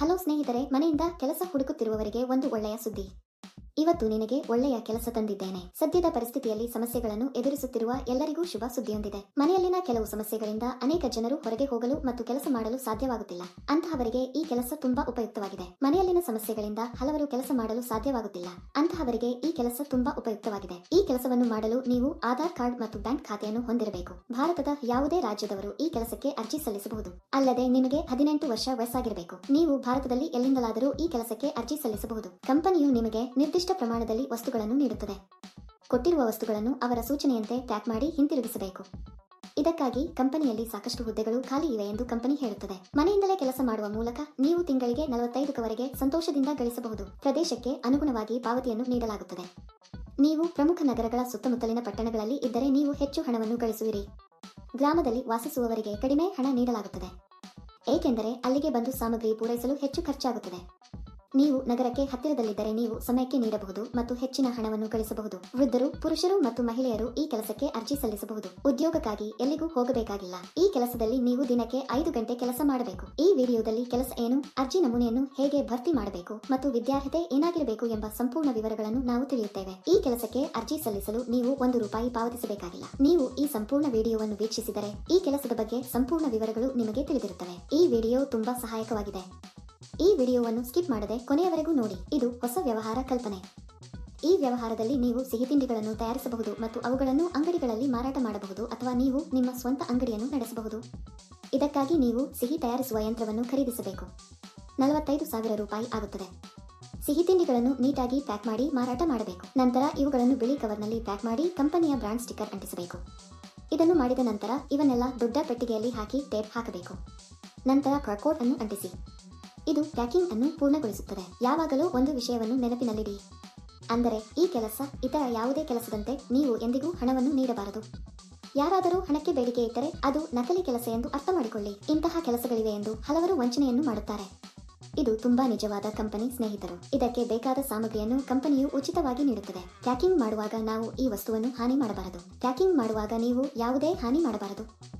Hello ಸ್ನೇಹಿತರೆ ಮನೆಯಿಂದ ಕೆಲಸ ಹುಡುಕುತ್ತಿರುವವರಿಗೆ ಒಂದು ಒಳ್ಳೆಯ ಸುದ್ದಿ. ಇವತ್ತು ನಿನಗೆ ಒಳ್ಳೆಯ ಕೆಲಸ ತಂದಿದ್ದೇನೆ. ಸದ್ಯದ ಪರಿಸ್ಥಿತಿಯಲ್ಲಿ ಸಮಸ್ಯೆಗಳನ್ನು ಎದುರಿಸುತ್ತಿರುವ ಎಲ್ಲರಿಗೂ ಶುಭ ಸುದ್ದಿಯೊಂದಿದೆ. ಮನೆಯಲ್ಲಿನ ಕೆಲವು ಸಮಸ್ಯೆಗಳಿಂದ ಅನೇಕ ಜನರು ಹೊರಗೆ ಹೋಗಲು ಮತ್ತು ಕೆಲಸ ಮಾಡಲು ಸಾಧ್ಯವಾಗುತ್ತಿಲ್ಲ. ಅಂತಹವರಿಗೆ ಈ ಕೆಲಸ ತುಂಬಾ ಉಪಯುಕ್ತವಾಗಿದೆ. ಮನೆಯಲ್ಲಿನ ಸಮಸ್ಯೆಗಳಿಂದ ಹಲವರು ಕೆಲಸ ಮಾಡಲು ಸಾಧ್ಯವಾಗುತ್ತಿಲ್ಲ. ಅಂತಹವರಿಗೆ ಈ ಕೆಲಸ ತುಂಬಾ ಉಪಯುಕ್ತವಾಗಿದೆ. ಈ ಕೆಲಸವನ್ನು ಮಾಡಲು ನೀವು ಆಧಾರ್ ಕಾರ್ಡ್ ಮತ್ತು ಬ್ಯಾಂಕ್ ಖಾತೆಯನ್ನು ಹೊಂದಿರಬೇಕು. ಭಾರತದ ಯಾವುದೇ ರಾಜ್ಯದವರು ಈ ಕೆಲಸಕ್ಕೆ ಅರ್ಜಿ ಸಲ್ಲಿಸಬಹುದು. ಅಲ್ಲದೆ ನಿಮಗೆ ಹದಿನೆಂಟು ವರ್ಷ ವಯಸ್ಸಾಗಿರಬೇಕು. ನೀವು ಭಾರತದಲ್ಲಿ ಎಲ್ಲಿಂದಲಾದರೂ ಈ ಕೆಲಸಕ್ಕೆ ಅರ್ಜಿ ಸಲ್ಲಿಸಬಹುದು. ಕಂಪನಿಯು ನಿಮಗೆ ನಿರ್ದಿಷ್ಟ ಪ್ರಮಾಣದಲ್ಲಿ ವಸ್ತುಗಳನ್ನು ನೀಡುತ್ತದೆ. ಕೊಟ್ಟಿರುವ ವಸ್ತುಗಳನ್ನು ಅವರ ಸೂಚನೆಯಂತೆ ಪ್ಯಾಕ್ ಮಾಡಿ ಹಿಂತಿರುಗಿಸಬೇಕು. ಇದಕ್ಕಾಗಿ ಕಂಪನಿಯಲ್ಲಿ ಸಾಕಷ್ಟು ಹುದ್ದೆಗಳು ಖಾಲಿ ಇವೆ ಎಂದು ಕಂಪನಿ ಹೇಳುತ್ತದೆ. ಮನೆಯಿಂದಲೇ ಕೆಲಸ ಮಾಡುವ ಮೂಲಕ ನೀವು ತಿಂಗಳಿಗೆ ನಲವತ್ತೈದಕ್ಕವರೆಗೆ ಸಂತೋಷದಿಂದ ಗಳಿಸಬಹುದು. ಪ್ರದೇಶಕ್ಕೆ ಅನುಗುಣವಾಗಿ ಪಾವತಿಯನ್ನು ನೀಡಲಾಗುತ್ತದೆ. ನೀವು ಪ್ರಮುಖ ನಗರಗಳ ಸುತ್ತಮುತ್ತಲಿನ ಪಟ್ಟಣಗಳಲ್ಲಿ ಇದ್ದರೆ ನೀವು ಹೆಚ್ಚು ಹಣವನ್ನು ಗಳಿಸುವಿರಿ. ಗ್ರಾಮದಲ್ಲಿ ವಾಸಿಸುವವರಿಗೆ ಕಡಿಮೆ ಹಣ ನೀಡಲಾಗುತ್ತದೆ. ಏಕೆಂದರೆ ಅಲ್ಲಿಗೆ ಬಂದು ಸಾಮಗ್ರಿ ಪೂರೈಸಲು ಹೆಚ್ಚು ಖರ್ಚಾಗುತ್ತದೆ. ನೀವು ನಗರಕ್ಕೆ ಹತ್ತಿರದಲ್ಲಿದ್ದರೆ ನೀವು ಸಮಯಕ್ಕೆ ನೀಡಬಹುದು ಮತ್ತು ಹೆಚ್ಚಿನ ಹಣವನ್ನು ಗಳಿಸಬಹುದು. ವೃದ್ಧರು, ಪುರುಷರು ಮತ್ತು ಮಹಿಳೆಯರು ಈ ಕೆಲಸಕ್ಕೆ ಅರ್ಜಿ ಸಲ್ಲಿಸಬಹುದು. ಉದ್ಯೋಗಕ್ಕಾಗಿ ಎಲ್ಲಿಗೂ ಹೋಗಬೇಕಾಗಿಲ್ಲ. ಈ ಕೆಲಸದಲ್ಲಿ ನೀವು ದಿನಕ್ಕೆ ಐದು ಗಂಟೆ ಕೆಲಸ ಮಾಡಬೇಕು. ಈ ವಿಡಿಯೋದಲ್ಲಿ ಕೆಲಸ ಏನು, ಅರ್ಜಿ ನಮೂನೆಯನ್ನು ಹೇಗೆ ಭರ್ತಿ ಮಾಡಬೇಕು ಮತ್ತು ವಿದ್ಯಾರ್ಹತೆ ಏನಾಗಿರಬೇಕು ಎಂಬ ಸಂಪೂರ್ಣ ವಿವರಗಳನ್ನು ನಾವು ತಿಳಿಯುತ್ತೇವೆ. ಈ ಕೆಲಸಕ್ಕೆ ಅರ್ಜಿ ಸಲ್ಲಿಸಲು ನೀವು ಒಂದು ರೂಪಾಯಿ ಪಾವತಿಸಬೇಕಾಗಿಲ್ಲ. ನೀವು ಈ ಸಂಪೂರ್ಣ ವಿಡಿಯೋವನ್ನು ವೀಕ್ಷಿಸಿದರೆ ಈ ಕೆಲಸದ ಬಗ್ಗೆ ಸಂಪೂರ್ಣ ವಿವರಗಳು ನಿಮಗೆ ತಿಳಿದಿರುತ್ತವೆ. ಈ ವಿಡಿಯೋ ತುಂಬಾ ಸಹಾಯಕವಾಗಿದೆ. ಈ ವಿಡಿಯೋವನ್ನು ಸ್ಕಿಪ್ ಮಾಡದೆ ಕೊನೆಯವರೆಗೂ ನೋಡಿ. ಇದು ಹೊಸ ವ್ಯವಹಾರ ಕಲ್ಪನೆ. ಈ ವ್ಯವಹಾರದಲ್ಲಿ ನೀವು ಸಿಹಿ ತಿಂಡಿಗಳನ್ನು ತಯಾರಿಸಬಹುದು ಮತ್ತು ಅವುಗಳನ್ನು ಅಂಗಡಿಗಳಲ್ಲಿ ಮಾರಾಟ ಮಾಡಬಹುದು ಅಥವಾ ನೀವು ನಿಮ್ಮ ಸ್ವಂತ ಅಂಗಡಿಯನ್ನು ನಡೆಸಬಹುದು. ಇದಕ್ಕಾಗಿ ನೀವು ಸಿಹಿ ತಯಾರಿಸುವ ಯಂತ್ರವನ್ನು ಖರೀದಿಸಬೇಕು. ನಲವತ್ತೈದು ಸಾವಿರ ರೂಪಾಯಿ ಆಗುತ್ತದೆ. ಸಿಹಿ ತಿಂಡಿಗಳನ್ನು ನೀಟಾಗಿ ಪ್ಯಾಕ್ ಮಾಡಿ ಮಾರಾಟ ಮಾಡಬೇಕು. ನಂತರ ಇವುಗಳನ್ನು ಬಿಳಿ ಕವರ್ನಲ್ಲಿ ಪ್ಯಾಕ್ ಮಾಡಿ ಕಂಪನಿಯ ಬ್ರಾಂಡ್ ಸ್ಟಿಕ್ಕರ್ ಅಂಟಿಸಬೇಕು. ಇದನ್ನು ಮಾಡಿದ ನಂತರ ಇವನ್ನೆಲ್ಲ ದೊಡ್ಡ ಪೆಟ್ಟಿಗೆಯಲ್ಲಿ ಹಾಕಿ ಟೇಪ್ ಹಾಕಬೇಕು. ನಂತರ ಕಾರ್ಕೋಡ್ ಅನ್ನು ಅಂಟಿಸಿ. ಇದು ಪ್ಯಾಕಿಂಗ್ ಅನ್ನು ಪೂರ್ಣಗೊಳಿಸುತ್ತದೆ. ಯಾವಾಗಲೂ ಒಂದು ವಿಷಯವನ್ನು ನೆನಪಿನಲ್ಲಿಡಿ. ಅಂದರೆ, ಈ ಕೆಲಸ ಇತರ ಯಾವುದೇ ಕೆಲಸದಂತೆ ನೀವು ಎಂದಿಗೂ ಹಣವನ್ನು ನೀಡಬಾರದು. ಯಾರಾದರೂ ಹಣಕ್ಕೆ ಬೇಡಿಕೆ ಇಟ್ಟರೆ ಅದು ನಕಲಿ ಕೆಲಸ ಎಂದು ಅರ್ಥ ಮಾಡಿಕೊಳ್ಳಿ ಇಂತಹ ಕೆಲಸಗಳಿವೆ ಎಂದು ಹಲವರು ವಂಚನೆಯನ್ನು ಮಾಡುತ್ತಾರೆ. ಇದು ತುಂಬಾ ನಿಜವಾದ ಕಂಪನಿ ಸ್ನೇಹಿತರು. ಇದಕ್ಕೆ ಬೇಕಾದ ಸಾಮಗ್ರಿಯನ್ನು ಕಂಪನಿಯು ಉಚಿತವಾಗಿ ನೀಡುತ್ತದೆ. ಪ್ಯಾಕಿಂಗ್ ಮಾಡುವಾಗ ನಾವು ಈ ವಸ್ತುವನ್ನು ಹಾನಿ ಮಾಡಬಾರದು. ಪ್ಯಾಕಿಂಗ್ ಮಾಡುವಾಗ ನೀವು ಯಾವುದೇ ಹಾನಿ ಮಾಡಬಾರದು.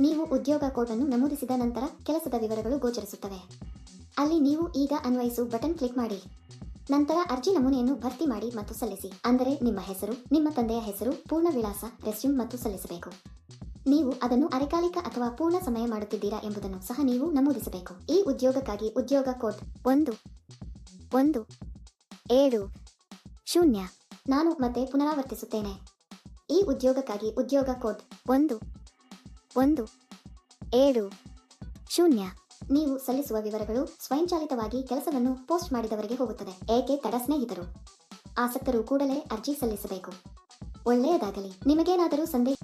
ನೀವು ಉದ್ಯೋಗ ಕೋಡ್ ಅನ್ನು ನಮೂದಿಸಿದ ನಂತರ ಕೆಲಸದ ವಿವರಗಳು ಗೋಚರಿಸುತ್ತವೆ. ಅಲ್ಲಿ ನೀವು ಈಗ ಅನ್ವಯಿಸು ಬಟನ್ ಕ್ಲಿಕ್ ಮಾಡಿ. ನಂತರ ಅರ್ಜಿ ನಮೂನೆಯನ್ನು ಭರ್ತಿ ಮಾಡಿ ಮತ್ತು ಸಲ್ಲಿಸಿ. ಅಂದರೆ ನಿಮ್ಮ ಹೆಸರು, ನಿಮ್ಮ ತಂದೆಯ ಹೆಸರು, ಪೂರ್ಣ ವಿಳಾಸ, ರೆಸ್ಯೂಮ್ ಮತ್ತು ಸಲ್ಲಿಸಬೇಕು. ನೀವು ಅದನ್ನು ಅರೆಕಾಲಿಕ ಅಥವಾ ಪೂರ್ಣ ಸಮಯ ಮಾಡುತ್ತಿದ್ದೀರಾ ಎಂಬುದನ್ನು ಸಹ ನೀವು ನಮೂದಿಸಬೇಕು. ಈ ಉದ್ಯೋಗಕ್ಕಾಗಿ ಉದ್ಯೋಗ ಕೋಡ್ ಒಂದು ಒಂದು, ಏಳು, ಶೂನ್ಯ. ನಾನು ಮತ್ತೆ ಪುನರಾವರ್ತಿಸುತ್ತೇನೆ. ಈ ಉದ್ಯೋಗಕ್ಕಾಗಿ ಉದ್ಯೋಗ ಕೋಡ್ ಒಂದು ಒಂದು, ಏಳು, ಶೂನ್ಯ. ನೀವು ಸಲ್ಲಿಸುವ ವಿವರಗಳು ಸ್ವಯಂಚಾಲಿತವಾಗಿ ಕೆಲಸವನ್ನು ಪೋಸ್ಟ್ ಮಾಡಿದವರಿಗೆ ಹೋಗುತ್ತದೆ, ಏಕೆ ತಡ ಸ್ನೇಹಿತರು? ಆಸಕ್ತರು ಕೂಡಲೇ ಅರ್ಜಿ ಸಲ್ಲಿಸಬೇಕು. ಒಳ್ಳೆಯದಾಗಲಿ. ನಿಮಗೇನಾದರೂ ಸಂದೇಹ